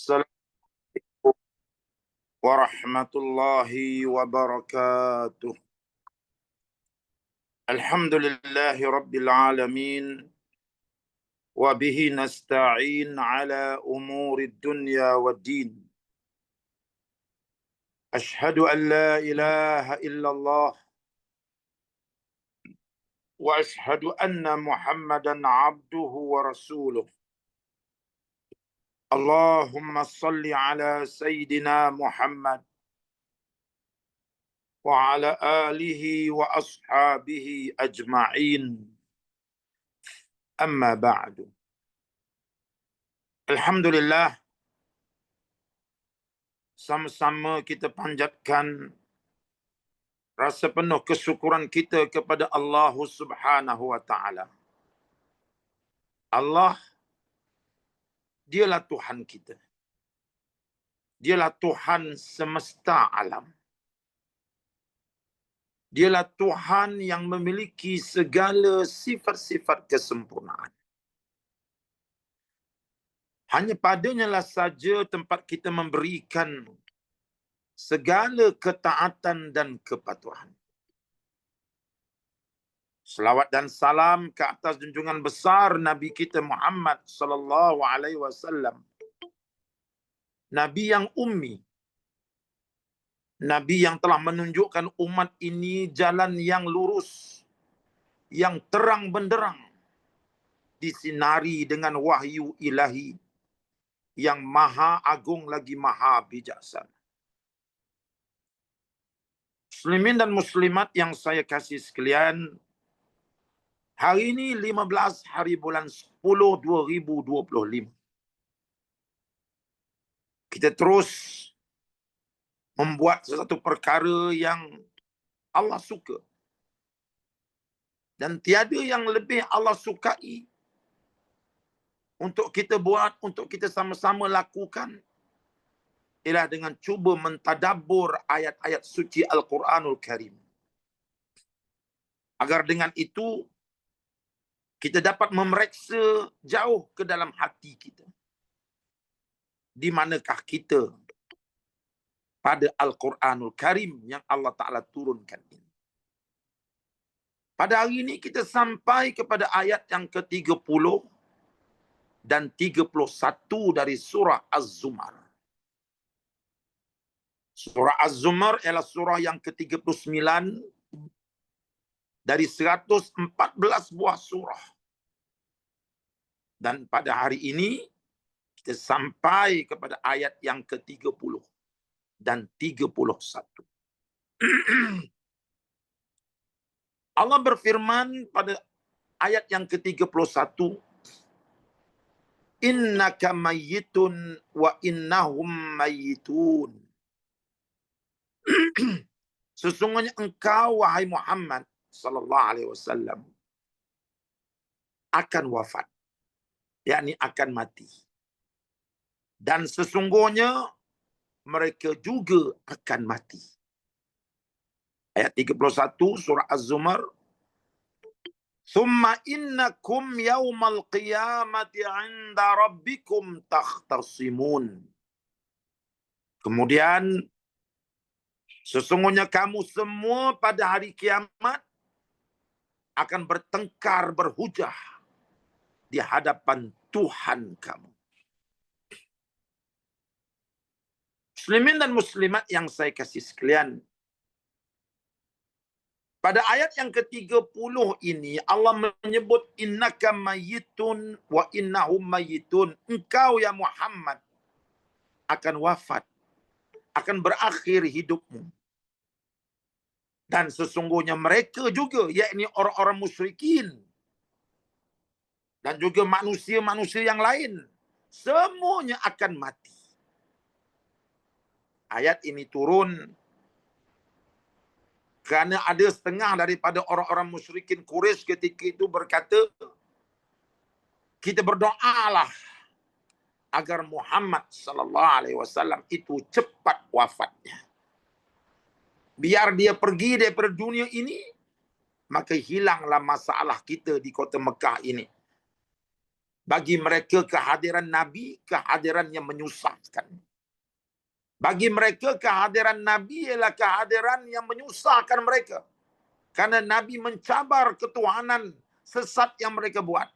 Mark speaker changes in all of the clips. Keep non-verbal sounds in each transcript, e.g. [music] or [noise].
Speaker 1: السلام عليكم ورحمة الله وبركاته. الحمد لله رب العالمين وبه نستعين على أمور الدنيا والدين. أشهد أن لا إله إلا الله وأشهد أن محمدا عبده ورسوله. اللهم صل على سيدنا محمد وعلى آله وأصحابه أجمعين أما بعد الحمد لله sama-sama kita panjatkan rasa penuh kesyukuran kita kepada Allah Subhanahu wa taala. Allah dialah Tuhan kita. Dialah Tuhan semesta alam. Dialah Tuhan yang memiliki segala sifat-sifat kesempurnaan. Hanya padanya lah saja tempat kita memberikan segala ketaatan dan kepatuhan. Selawat dan salam ke atas junjungan besar Nabi kita Muhammad sallallahu alaihi wasallam. Nabi yang ummi. Nabi yang telah menunjukkan umat ini jalan yang lurus, yang terang benderang, disinari dengan wahyu ilahi yang maha agung lagi maha bijaksana. Muslimin dan muslimat yang saya kasih sekalian, hari ini 15 hari bulan 10 2025. Kita terus membuat sesuatu perkara yang Allah suka. Dan tiada yang lebih Allah sukai untuk kita buat, untuk kita sama-sama lakukan ialah dengan cuba mentadabur ayat-ayat suci Al-Quranul Karim. Agar dengan itu kita dapat memeriksa jauh ke dalam hati kita. Di manakah kita pada Al-Quranul Karim yang Allah Ta'ala turunkan ini. Pada hari ini kita sampai kepada ayat yang ke-30 dan 31 dari surah Az-Zumar. Surah Az-Zumar ialah surah yang ke-39 dari 114 buah surah. Dan pada hari ini kita sampai kepada ayat yang ke-30 dan 31. [clears throat] Allah berfirman pada ayat yang ke-31 Innaka mayyitun wa innahum mayyitun [clears throat] Sesungguhnya engkau wahai Muhammad sallallahu alaihi wasallam akan wafat. yakni akan mati. Dan sesungguhnya mereka juga akan mati. Ayat 31 surah Az-Zumar Thumma innakum yawmal qiyamati 'inda rabbikum takhtasimun. Kemudian Sesungguhnya kamu semua pada hari kiamat akan bertengkar berhujah di hadapan Tuhan kamu. Muslimin dan muslimat yang saya kasih sekalian. Pada ayat yang ke-30 ini Allah menyebut innaka mayyitun wa innahum mayyitun. Engkau ya Muhammad akan wafat. Akan berakhir hidupmu dan sesungguhnya mereka juga yakni orang-orang musyrikin dan juga manusia-manusia yang lain semuanya akan mati. Ayat ini turun kerana ada setengah daripada orang-orang musyrikin Quraisy ketika itu berkata kita berdoalah agar Muhammad sallallahu alaihi wasallam itu cepat wafatnya biar dia pergi daripada dunia ini, maka hilanglah masalah kita di kota Mekah ini. Bagi mereka kehadiran Nabi, kehadiran yang menyusahkan. Bagi mereka kehadiran Nabi ialah kehadiran yang menyusahkan mereka. Karena Nabi mencabar ketuhanan sesat yang mereka buat.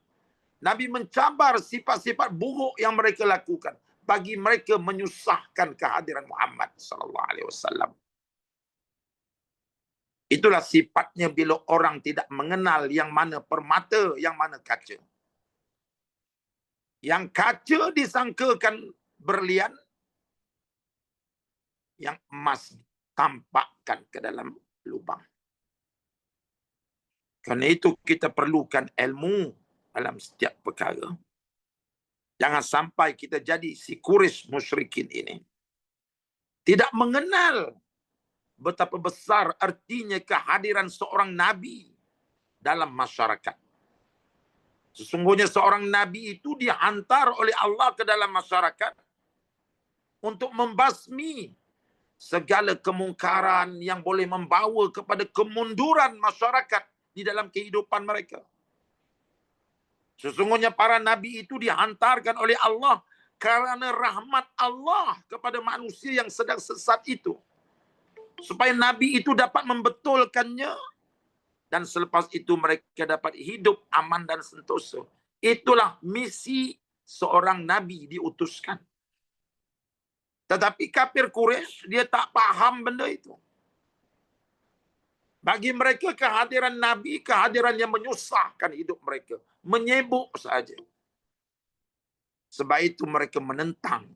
Speaker 1: Nabi mencabar sifat-sifat buruk yang mereka lakukan. Bagi mereka menyusahkan kehadiran Muhammad sallallahu alaihi wasallam. Itulah sifatnya bila orang tidak mengenal yang mana permata, yang mana kaca. Yang kaca disangkakan berlian, yang emas tampakkan ke dalam lubang. Karena itu kita perlukan ilmu dalam setiap perkara. Jangan sampai kita jadi si kuris musyrikin ini. Tidak mengenal betapa besar artinya kehadiran seorang Nabi dalam masyarakat. Sesungguhnya seorang Nabi itu dihantar oleh Allah ke dalam masyarakat untuk membasmi segala kemungkaran yang boleh membawa kepada kemunduran masyarakat di dalam kehidupan mereka. Sesungguhnya para nabi itu dihantarkan oleh Allah kerana rahmat Allah kepada manusia yang sedang sesat itu. Supaya nabi itu dapat membetulkannya dan selepas itu mereka dapat hidup aman dan sentosa. Itulah misi seorang nabi diutuskan. Tetapi kafir Quraisy dia tak faham benda itu. Bagi mereka kehadiran Nabi, kehadiran yang menyusahkan hidup mereka. Menyebuk saja. Sebab itu mereka menentang.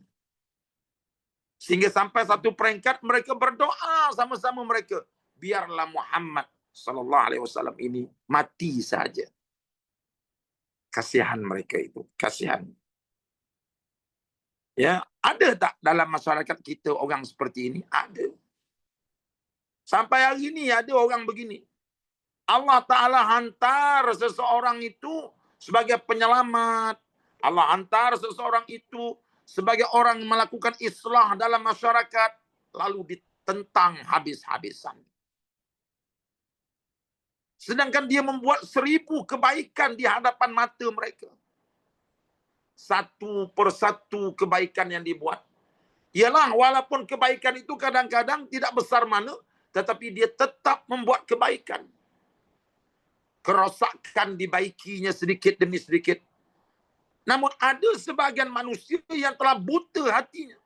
Speaker 1: Sehingga sampai satu peringkat mereka berdoa sama-sama mereka. Biarlah Muhammad sallallahu alaihi wasallam ini mati saja. Kasihan mereka itu. Kasihan. Ya, ada tak dalam masyarakat kita orang seperti ini? Ada. Sampai hari ini ada orang begini. Allah Ta'ala hantar seseorang itu sebagai penyelamat. Allah hantar seseorang itu sebagai orang melakukan islah dalam masyarakat. Lalu ditentang habis-habisan. Sedangkan dia membuat seribu kebaikan di hadapan mata mereka satu persatu kebaikan yang dibuat. Ialah walaupun kebaikan itu kadang-kadang tidak besar mana, tetapi dia tetap membuat kebaikan. Kerosakan dibaikinya sedikit demi sedikit. Namun ada sebagian manusia yang telah buta hatinya.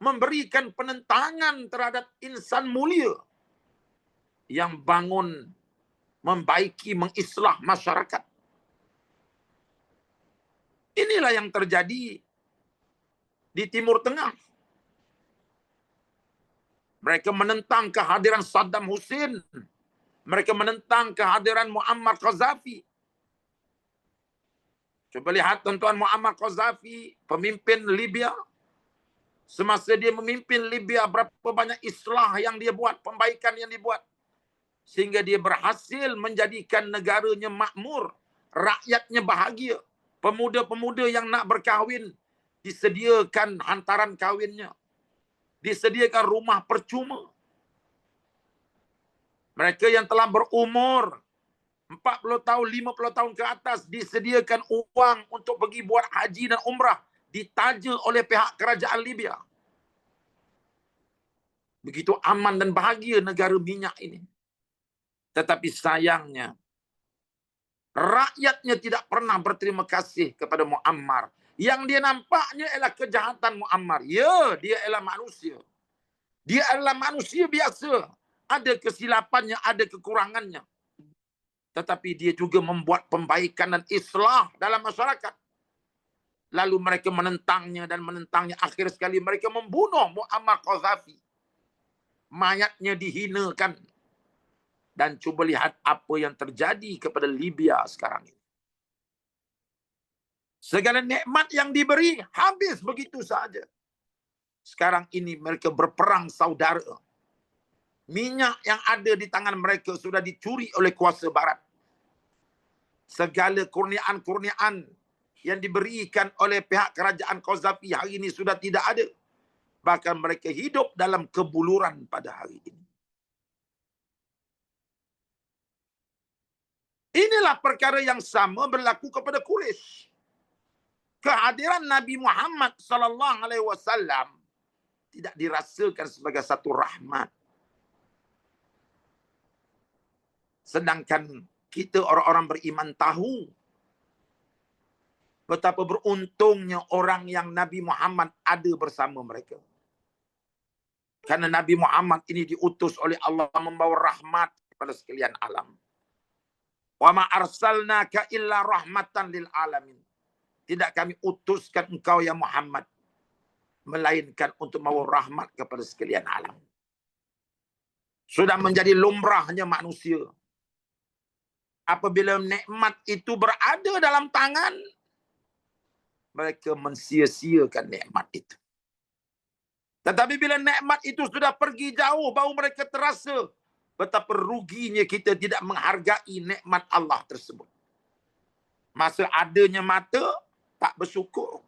Speaker 1: Memberikan penentangan terhadap insan mulia. Yang bangun membaiki, mengislah masyarakat. Inilah yang terjadi di Timur Tengah. Mereka menentang kehadiran Saddam Hussein. Mereka menentang kehadiran Muammar Qaddafi. Coba lihat tuan-tuan Muammar Qaddafi, pemimpin Libya. Semasa dia memimpin Libya, berapa banyak islah yang dia buat, pembaikan yang dia buat. Sehingga dia berhasil menjadikan negaranya makmur. Rakyatnya bahagia pemuda-pemuda yang nak berkahwin disediakan hantaran kahwinnya. Disediakan rumah percuma. Mereka yang telah berumur 40 tahun, 50 tahun ke atas disediakan uang untuk pergi buat haji dan umrah. Ditaja oleh pihak kerajaan Libya. Begitu aman dan bahagia negara minyak ini. Tetapi sayangnya rakyatnya tidak pernah berterima kasih kepada Muammar. Yang dia nampaknya ialah kejahatan Muammar. Ya, dia ialah manusia. Dia adalah manusia biasa. Ada kesilapannya, ada kekurangannya. Tetapi dia juga membuat pembaikan dan islah dalam masyarakat. Lalu mereka menentangnya dan menentangnya. Akhir sekali mereka membunuh Muammar Qadhafi. Mayatnya dihinakan dan cuba lihat apa yang terjadi kepada Libya sekarang ini. Segala nikmat yang diberi habis begitu saja. Sekarang ini mereka berperang saudara. Minyak yang ada di tangan mereka sudah dicuri oleh kuasa barat. Segala kurniaan-kurniaan yang diberikan oleh pihak kerajaan Qazafi hari ini sudah tidak ada. Bahkan mereka hidup dalam kebuluran pada hari ini. Inilah perkara yang sama berlaku kepada Quraisy. kehadiran Nabi Muhammad sallallahu alaihi wasallam tidak dirasakan sebagai satu rahmat. Sedangkan kita orang-orang beriman tahu betapa beruntungnya orang yang Nabi Muhammad ada bersama mereka. Karena Nabi Muhammad ini diutus oleh Allah membawa rahmat kepada sekalian alam. Wa ma arsalnaka illa rahmatan lil alamin. Tidak kami utuskan engkau ya Muhammad melainkan untuk membawa rahmat kepada sekalian alam. Sudah menjadi lumrahnya manusia. Apabila nikmat itu berada dalam tangan, mereka mensia-siakan nikmat itu. Tetapi bila nikmat itu sudah pergi jauh, baru mereka terasa betapa ruginya kita tidak menghargai nikmat Allah tersebut. Masa adanya mata, tak bersyukur.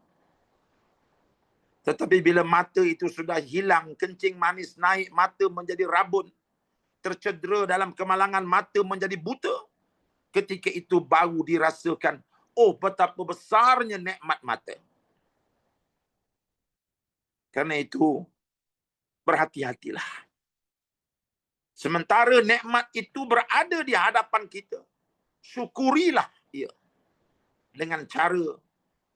Speaker 1: Tetapi bila mata itu sudah hilang, kencing manis naik, mata menjadi rabun, tercedera dalam kemalangan, mata menjadi buta, ketika itu baru dirasakan, oh betapa besarnya nikmat mata. Karena itu berhati-hatilah. Sementara nikmat itu berada di hadapan kita, syukurilah ia. Dengan cara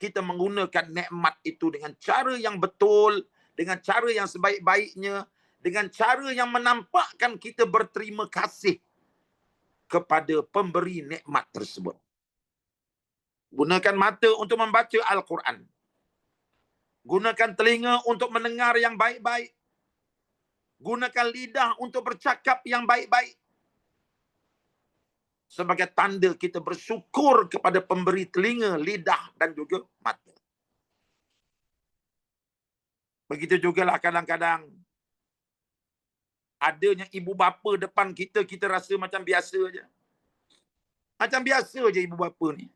Speaker 1: kita menggunakan nikmat itu dengan cara yang betul, dengan cara yang sebaik-baiknya, dengan cara yang menampakkan kita berterima kasih kepada pemberi nikmat tersebut. Gunakan mata untuk membaca Al-Quran. Gunakan telinga untuk mendengar yang baik-baik. Gunakan lidah untuk bercakap yang baik-baik. Sebagai tanda kita bersyukur kepada pemberi telinga, lidah dan juga mata. Begitu juga lah kadang-kadang adanya ibu bapa depan kita, kita rasa macam biasa aja. Macam biasa aja ibu bapa ni.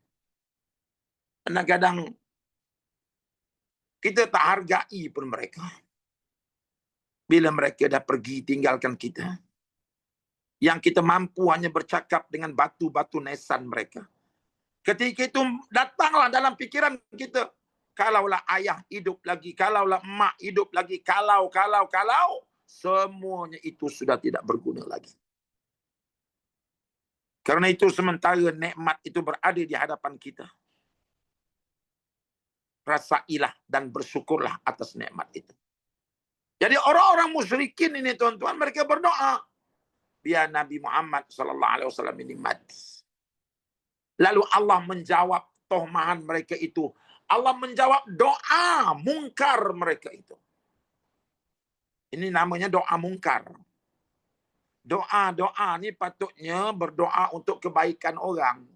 Speaker 1: Kadang-kadang kita tak hargai pun mereka. Bila mereka dah pergi tinggalkan kita. Yang kita mampu hanya bercakap dengan batu-batu nesan mereka. Ketika itu datanglah dalam fikiran kita. Kalaulah ayah hidup lagi. Kalaulah emak hidup lagi. Kalau, kalau, kalau. Semuanya itu sudah tidak berguna lagi. Karena itu sementara nikmat itu berada di hadapan kita rasailah dan bersyukurlah atas nikmat itu. Jadi orang-orang musyrikin ini tuan-tuan mereka berdoa biar Nabi Muhammad sallallahu alaihi wasallam ini mati. Lalu Allah menjawab tohmahan mereka itu. Allah menjawab doa mungkar mereka itu. Ini namanya doa mungkar. Doa-doa ni patutnya berdoa untuk kebaikan orang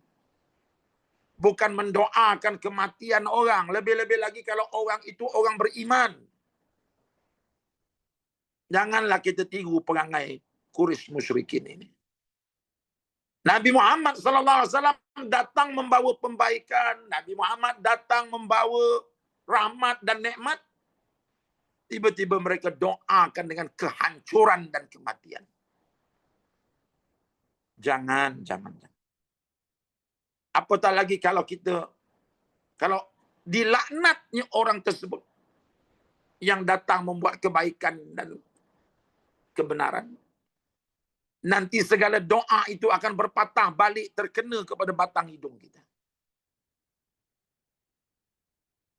Speaker 1: bukan mendoakan kematian orang. Lebih-lebih lagi kalau orang itu orang beriman. Janganlah kita tiru perangai kuris musyrikin ini. Nabi Muhammad sallallahu alaihi wasallam datang membawa pembaikan, Nabi Muhammad datang membawa rahmat dan nikmat. Tiba-tiba mereka doakan dengan kehancuran dan kematian. Jangan, jangan, jangan. Apatah lagi kalau kita kalau dilaknatnya orang tersebut yang datang membuat kebaikan dan kebenaran. Nanti segala doa itu akan berpatah balik terkena kepada batang hidung kita.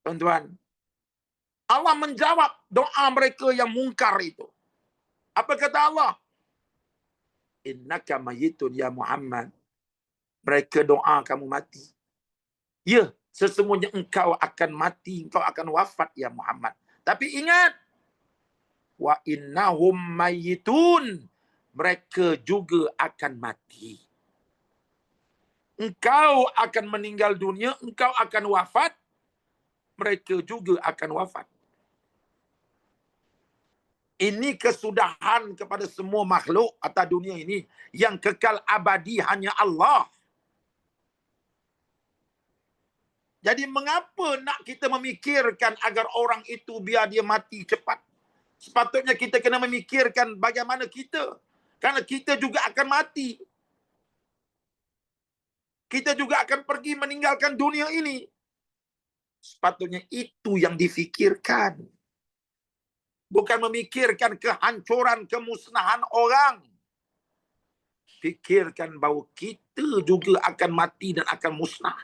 Speaker 1: Tuan-tuan, Allah menjawab doa mereka yang mungkar itu. Apa kata Allah? Innaka mayitun ya Muhammad mereka doa kamu mati. Ya, sesungguhnya engkau akan mati, engkau akan wafat ya Muhammad. Tapi ingat, wa innahum mayyitun. Mereka juga akan mati. Engkau akan meninggal dunia, engkau akan wafat. Mereka juga akan wafat. Ini kesudahan kepada semua makhluk atas dunia ini. Yang kekal abadi hanya Allah. Jadi mengapa nak kita memikirkan agar orang itu biar dia mati cepat? Sepatutnya kita kena memikirkan bagaimana kita. Karena kita juga akan mati. Kita juga akan pergi meninggalkan dunia ini. Sepatutnya itu yang difikirkan. Bukan memikirkan kehancuran, kemusnahan orang. Fikirkan bahawa kita juga akan mati dan akan musnah.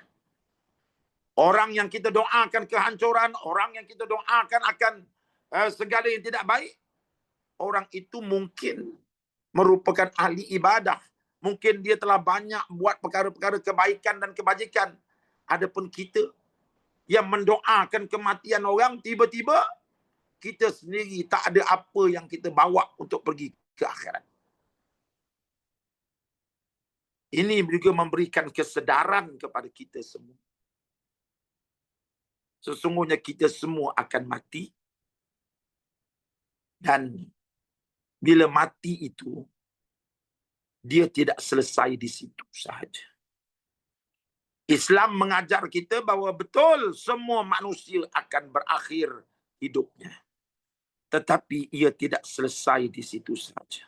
Speaker 1: Orang yang kita doakan kehancuran, orang yang kita doakan akan uh, segala yang tidak baik, orang itu mungkin merupakan ahli ibadah. Mungkin dia telah banyak buat perkara-perkara kebaikan dan kebajikan. Adapun kita yang mendoakan kematian orang, tiba-tiba kita sendiri tak ada apa yang kita bawa untuk pergi ke akhirat. Ini juga memberikan kesedaran kepada kita semua sesungguhnya kita semua akan mati dan bila mati itu dia tidak selesai di situ sahaja. Islam mengajar kita bahawa betul semua manusia akan berakhir hidupnya. Tetapi ia tidak selesai di situ saja.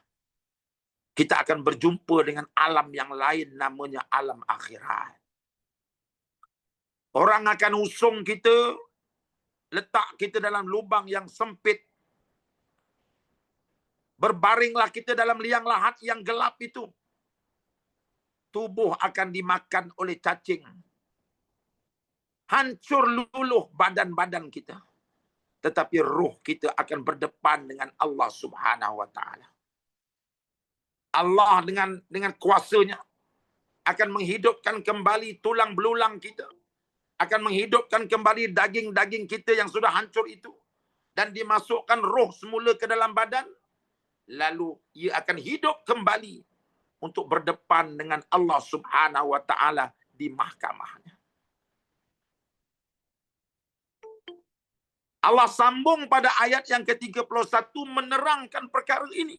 Speaker 1: Kita akan berjumpa dengan alam yang lain namanya alam akhirat. Orang akan usung kita, letak kita dalam lubang yang sempit. Berbaringlah kita dalam liang lahat yang gelap itu. Tubuh akan dimakan oleh cacing. Hancur luluh badan-badan kita. Tetapi ruh kita akan berdepan dengan Allah subhanahu wa ta'ala. Allah dengan dengan kuasanya akan menghidupkan kembali tulang belulang kita akan menghidupkan kembali daging-daging kita yang sudah hancur itu dan dimasukkan roh semula ke dalam badan lalu ia akan hidup kembali untuk berdepan dengan Allah Subhanahu wa taala di mahkamahnya Allah sambung pada ayat yang ke-31 menerangkan perkara ini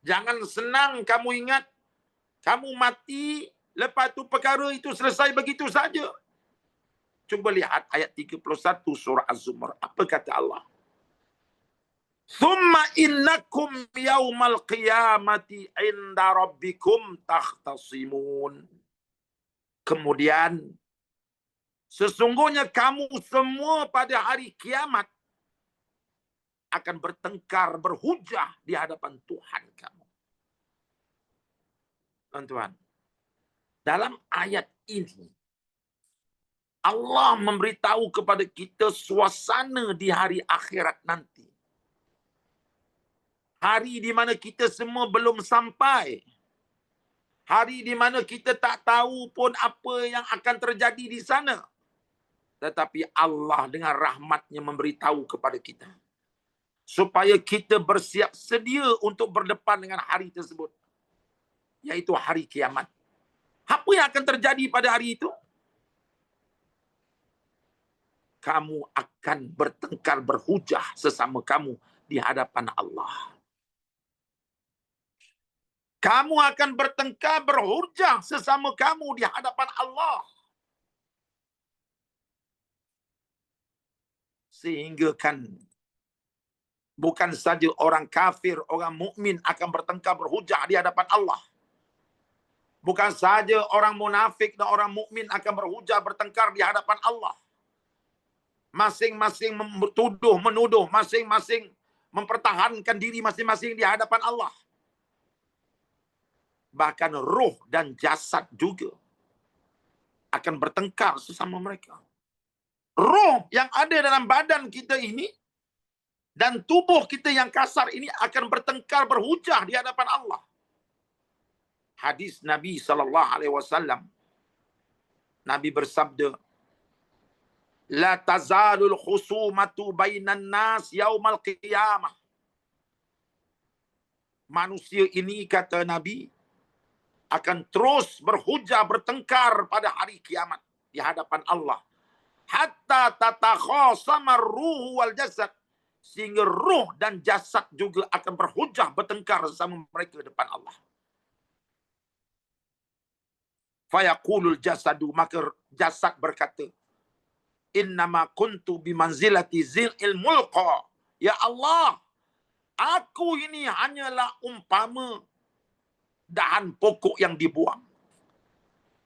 Speaker 1: Jangan senang kamu ingat kamu mati Lepas tu perkara itu selesai begitu saja. Cuba lihat ayat 31 surah Az-Zumar. Apa kata Allah? Thumma innakum yawmal qiyamati inda rabbikum takhtasimun. Kemudian, sesungguhnya kamu semua pada hari kiamat akan bertengkar, berhujah di hadapan Tuhan kamu. Tuan-tuan, dalam ayat ini Allah memberitahu kepada kita suasana di hari akhirat nanti. Hari di mana kita semua belum sampai. Hari di mana kita tak tahu pun apa yang akan terjadi di sana. Tetapi Allah dengan rahmatnya memberitahu kepada kita. Supaya kita bersiap sedia untuk berdepan dengan hari tersebut. Yaitu hari kiamat. Apa yang akan terjadi pada hari itu? Kamu akan bertengkar berhujah sesama kamu di hadapan Allah. Kamu akan bertengkar berhujah sesama kamu di hadapan Allah. Sehingga kan bukan saja orang kafir, orang mukmin akan bertengkar berhujah di hadapan Allah. Bukan saja orang munafik dan orang mukmin akan berhujah bertengkar di hadapan Allah. Masing-masing tuduh menuduh, masing-masing mempertahankan diri masing-masing di hadapan Allah. Bahkan roh dan jasad juga akan bertengkar sesama mereka. Roh yang ada dalam badan kita ini dan tubuh kita yang kasar ini akan bertengkar berhujah di hadapan Allah. Hadis Nabi sallallahu alaihi wasallam. Nabi bersabda La tazalul khusumatu bainan nas yaumal qiyamah. Manusia ini kata Nabi akan terus berhujah bertengkar pada hari kiamat di hadapan Allah hatta tatakhasama ruh wal jasad. Sehingga ruh dan jasad juga akan berhujah bertengkar sama mereka depan Allah. Fayaqulul jasadu maka jasad berkata innama kuntu bimanzilati zil ilmulqa ya Allah aku ini hanyalah umpama dahan pokok yang dibuang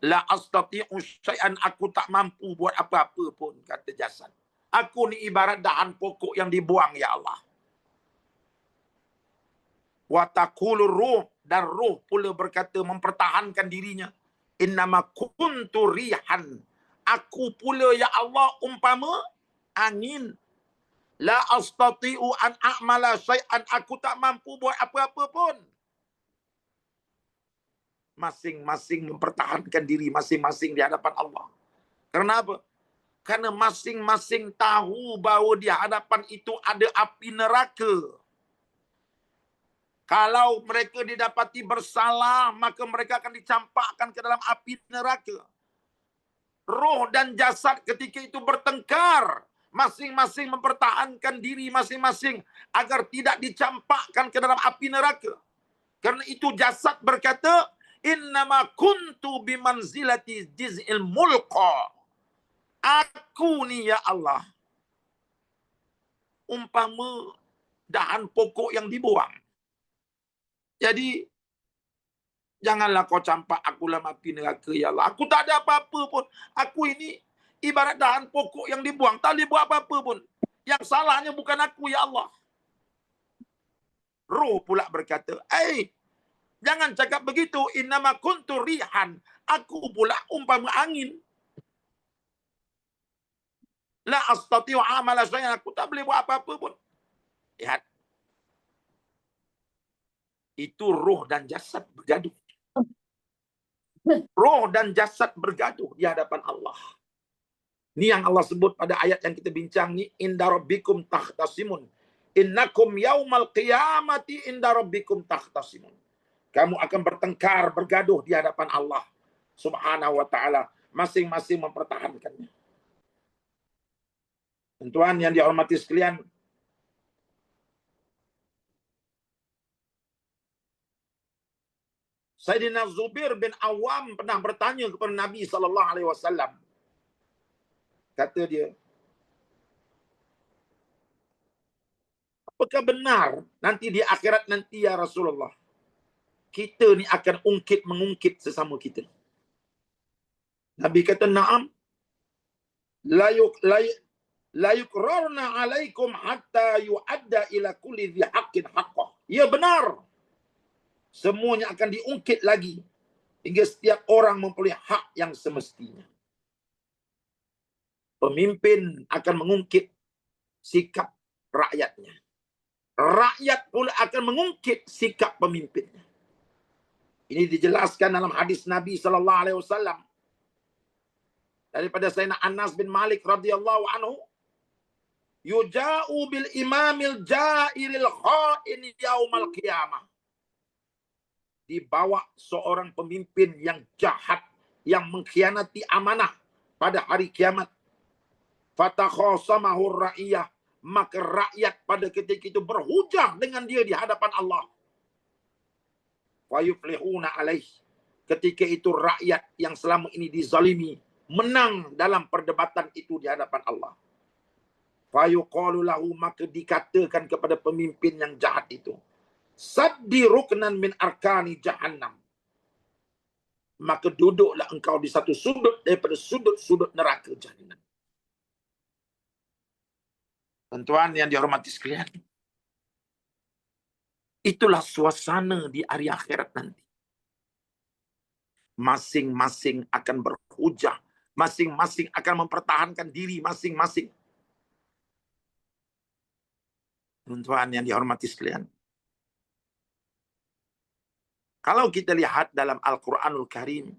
Speaker 1: La astati'u syai'an aku tak mampu buat apa-apa pun kata jasad. Aku ni ibarat dahan pokok yang dibuang ya Allah. Wa taqulu ruh dan ruh pula berkata mempertahankan dirinya. Innama kuntu rihan. Aku pula ya Allah umpama angin. La astati'u an a'mala syai'an aku tak mampu buat apa-apa pun masing-masing mempertahankan diri masing-masing di hadapan Allah. Kenapa? Karena masing-masing tahu bahawa di hadapan itu ada api neraka. Kalau mereka didapati bersalah, maka mereka akan dicampakkan ke dalam api neraka. Roh dan jasad ketika itu bertengkar. Masing-masing mempertahankan diri masing-masing agar tidak dicampakkan ke dalam api neraka. Karena itu jasad berkata, innama kuntu bimanzilati jiz'il mulqa. Aku ni ya Allah umpama dahan pokok yang dibuang. Jadi janganlah kau campak aku dalam api neraka ya Allah. Aku tak ada apa-apa pun. Aku ini ibarat dahan pokok yang dibuang. Tak boleh buat apa-apa pun. Yang salahnya bukan aku ya Allah. Roh pula berkata eh Jangan cakap begitu. Innama kuntu rihan. Aku pula umpama angin. La astati'u amala saya. Aku tak boleh buat apa-apa pun. Lihat. Itu roh dan jasad bergaduh. Roh dan jasad bergaduh di hadapan Allah. Ini yang Allah sebut pada ayat yang kita bincang ni. Inda rabbikum tahtasimun. Innakum yaumal qiyamati inda rabbikum tahtasimun kamu akan bertengkar, bergaduh di hadapan Allah Subhanahu wa taala, masing-masing mempertahankannya. Tuan yang dihormati sekalian, Sayyidina Zubair bin Awam pernah bertanya kepada Nabi sallallahu alaihi wasallam. Kata dia, Apakah benar nanti di akhirat nanti ya Rasulullah? Kita ni akan ungkit mengungkit sesama kita. Nabi kata na'am la yuk la la yukrarna alaikum hatta yu'adda ila kulli dhi haqqin haqqah. Ya benar. Semuanya akan diungkit lagi hingga setiap orang mempunyai hak yang semestinya. Pemimpin akan mengungkit sikap rakyatnya. Rakyat pula akan mengungkit sikap pemimpinnya. Ini dijelaskan dalam hadis Nabi sallallahu alaihi wasallam. Daripada Sayyidina Anas bin Malik radhiyallahu anhu yuja'u bil imamil ja'iril kha'in yaumal qiyamah. Dibawa seorang pemimpin yang jahat yang mengkhianati amanah pada hari kiamat. Fatakhasamahu ra'iyah. Maka rakyat pada ketika itu berhujah dengan dia di hadapan Allah fayuflihuna alaih ketika itu rakyat yang selama ini dizalimi menang dalam perdebatan itu di hadapan Allah. Fayuqalu lahu maka dikatakan kepada pemimpin yang jahat itu saddi ruknan min arkani jahannam. Maka duduklah engkau di satu sudut daripada sudut-sudut neraka jahannam. Tuan-tuan yang dihormati sekalian, Itulah suasana di hari akhirat nanti. Masing-masing akan berhujah. Masing-masing akan mempertahankan diri masing-masing. Tuan-tuan yang dihormati sekalian. Kalau kita lihat dalam Al-Quranul Karim,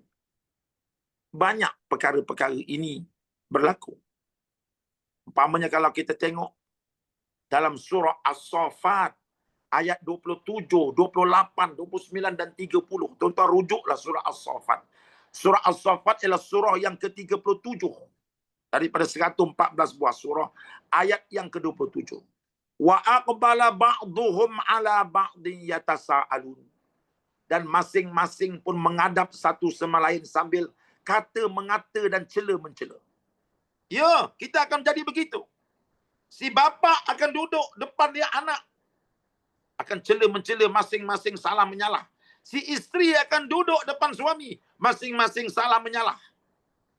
Speaker 1: banyak perkara-perkara ini berlaku. Umpamanya kalau kita tengok dalam surah As-Safat ayat 27, 28, 29 dan 30. Tuan-tuan rujuklah surah As-Saffat. Surah As-Saffat ialah surah yang ke-37 daripada 114 buah surah ayat yang ke-27. Wa aqbala ba'dhum ala ba'din yatasaalun. Dan masing-masing pun menghadap satu sama lain sambil kata mengata dan cela mencela. Ya, kita akan jadi begitu. Si bapa akan duduk depan dia anak akan cela mencela masing-masing salah menyalah. Si isteri akan duduk depan suami. Masing-masing salah menyalah.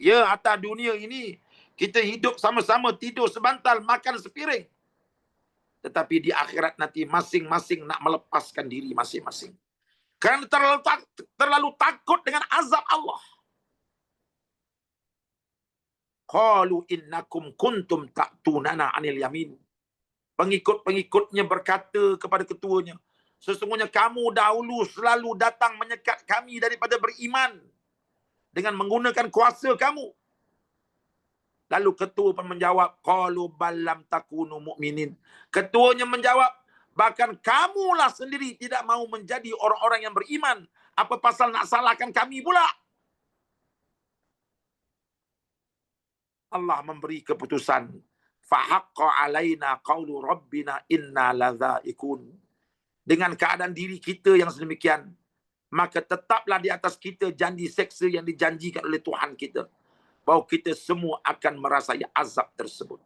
Speaker 1: Ya, atas dunia ini, kita hidup sama-sama, tidur sebantal, makan sepiring. Tetapi di akhirat nanti, masing-masing nak melepaskan diri masing-masing. Kerana terlalu, terlalu takut dengan azab Allah. Qalu innakum kuntum ta'tunana anil yamin. Pengikut-pengikutnya berkata kepada ketuanya, Sesungguhnya kamu dahulu selalu datang menyekat kami daripada beriman dengan menggunakan kuasa kamu. Lalu ketua pun menjawab, qalu ballam takunu mu'minin. Ketuanya menjawab, bahkan kamulah sendiri tidak mau menjadi orang-orang yang beriman. Apa pasal nak salahkan kami pula? Allah memberi keputusan. Fahaqqa alaina qawlu rabbina inna ladha'ikun dengan keadaan diri kita yang sedemikian, maka tetaplah di atas kita janji seksa yang dijanjikan oleh Tuhan kita. Bahawa kita semua akan merasai azab tersebut.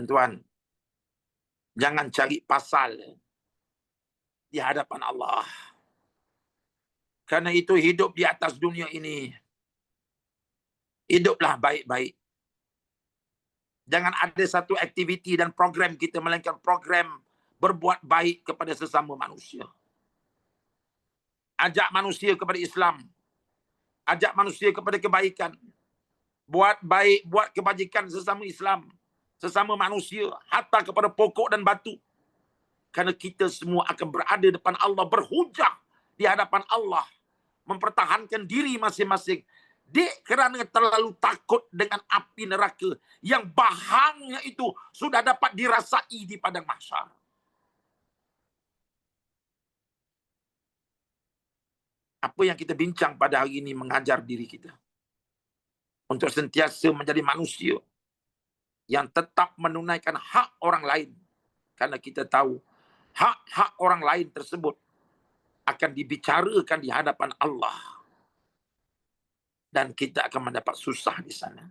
Speaker 1: Tuan, jangan cari pasal di hadapan Allah. Karena itu hidup di atas dunia ini. Hiduplah baik-baik. Jangan ada satu aktiviti dan program kita melainkan program berbuat baik kepada sesama manusia. Ajak manusia kepada Islam. Ajak manusia kepada kebaikan. Buat baik, buat kebajikan sesama Islam. Sesama manusia. Hatta kepada pokok dan batu. Kerana kita semua akan berada depan Allah. Berhujah di hadapan Allah. Mempertahankan diri masing-masing. Dek kerana terlalu takut dengan api neraka. Yang bahangnya itu sudah dapat dirasai di padang mahsyar. apa yang kita bincang pada hari ini mengajar diri kita. Untuk sentiasa menjadi manusia yang tetap menunaikan hak orang lain. Karena kita tahu hak-hak orang lain tersebut akan dibicarakan di hadapan Allah. Dan kita akan mendapat susah di sana.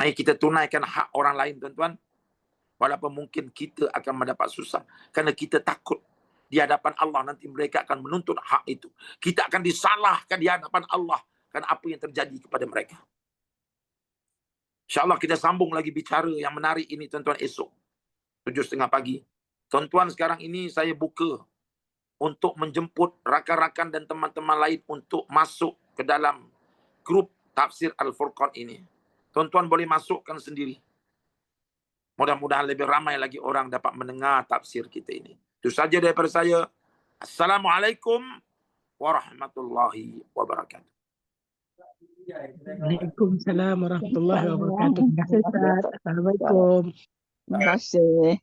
Speaker 1: Mari kita tunaikan hak orang lain tuan-tuan. Walaupun mungkin kita akan mendapat susah. Karena kita takut di hadapan Allah nanti mereka akan menuntut hak itu. Kita akan disalahkan di hadapan Allah kan apa yang terjadi kepada mereka. InsyaAllah kita sambung lagi bicara yang menarik ini tuan-tuan esok. Tujuh setengah pagi. Tuan-tuan sekarang ini saya buka untuk menjemput rakan-rakan dan teman-teman lain untuk masuk ke dalam grup tafsir Al-Furqan ini. Tuan-tuan boleh masukkan sendiri. Mudah-mudahan lebih ramai lagi orang dapat mendengar tafsir kita ini. Itu saja daripada saya. Assalamualaikum warahmatullahi wabarakatuh.
Speaker 2: Waalaikumsalam warahmatullahi wabarakatuh. Assalamualaikum.
Speaker 3: Terima kasih.